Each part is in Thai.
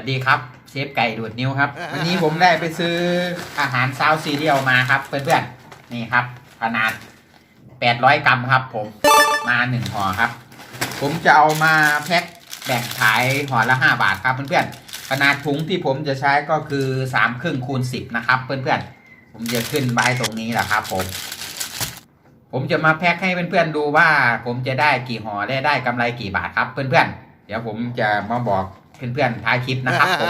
วัสดีครับเชฟไก่ดูดนิ้วครับ วันนี้ผมได้ไปซื้ออาหารซาวซีเรียลมาครับ เพื่อนๆนี่ครับ ขนาด 800 กรัมครับ ผมมาหนึ่งห่อครับ ผมจะเอามาแพ็คแบ่งขายห่อละ 5 บาทครับ เพื่อนๆขนาดถุงที่ผมจะใช้ก็คือ3ครึ่งคูณ10 นะครับ เพื่อนๆผมจะขึ้นไว้ตรงนี้แหละครับ ผม ผมจะมาแพ็คให้เพื่อนๆดูว่า ผมจะได้กี่ห่อได้ได้กำไรกี่บาทครับ เพื่อนๆเดี๋ยวผมจะมาบอก เพื่อนๆท้ายคลิปนะครับผม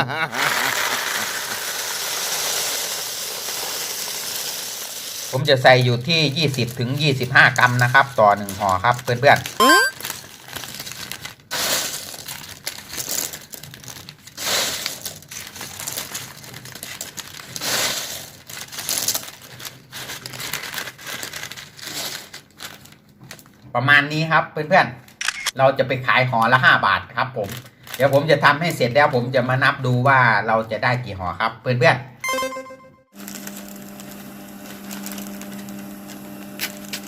ผมจะใส่อยู่ที่20ถึง25กรัมนะครับ ต่อหนึ่งห่อครับ เพื่อนๆประมาณนี้ครับเพื่อนๆ เราจะไปขายห่อละ5บาทครับผม เดี๋ยวผมจะทำให้เสร็จแล้วผมจะมานับดูว่าเราจะได้กี่ห่อครับเพื่อนๆ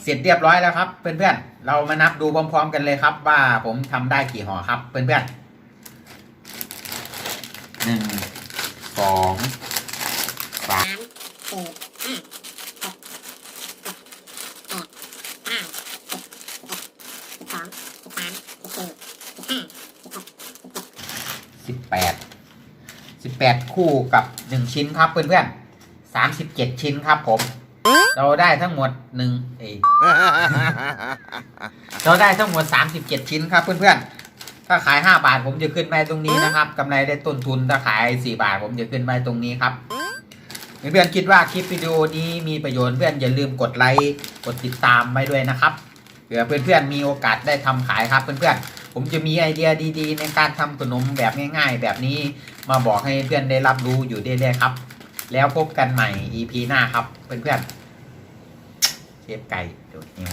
เสร็จเรียบร้อยแล้วครับเพื่อนๆเรามานับดูพร้อม ๆ กันเลยครับ ว่าผมทำได้กี่ห่อครับเพื่อนๆหนึ่งสองสามสี่ห้าหกเจ็ดแปดเก้าสิบเอ็ดสิบสองสิบสามสิบสี่สิบห้าสิบหกสิบเจ็ด สิบ แปดสิบแปดคู่กับหนึ่งชิ้นครับเพื่อนๆสามสิบเจ็ดชิ้นครับผม เราได้ทั้งหมดหนึ่งเอยเราได้ทั้งหมด37ชิ้นครับเพื่อนๆ ถ้าขาย5บาทผมจะขึ้นไว้ตรงนี้นะครับกำไรได้ต้นทุนถ้าขาย4บาทผมจะขึ้นไว้ตรงนี้ครับเพื่อนๆคิดว่าคลิปวิดีโอนี้มีประโยชน์เพื่อนอย่าลืมกดไลค์กดติดตามไว้ด้วยนะครับเผื่อเพื่อนๆมีโอกาสได้ทำขายครับเพื่อนๆ ผมจะมีไอเดียดีๆ ในการทำขนมแบบง่ายๆ แบบนี้มาบอกให้เพื่อนได้รับรู้อยู่เรื่อยๆครับ แล้วพบกันใหม่ EP หน้าครับเพื่อนๆเชฟไก่เดดนิ้ว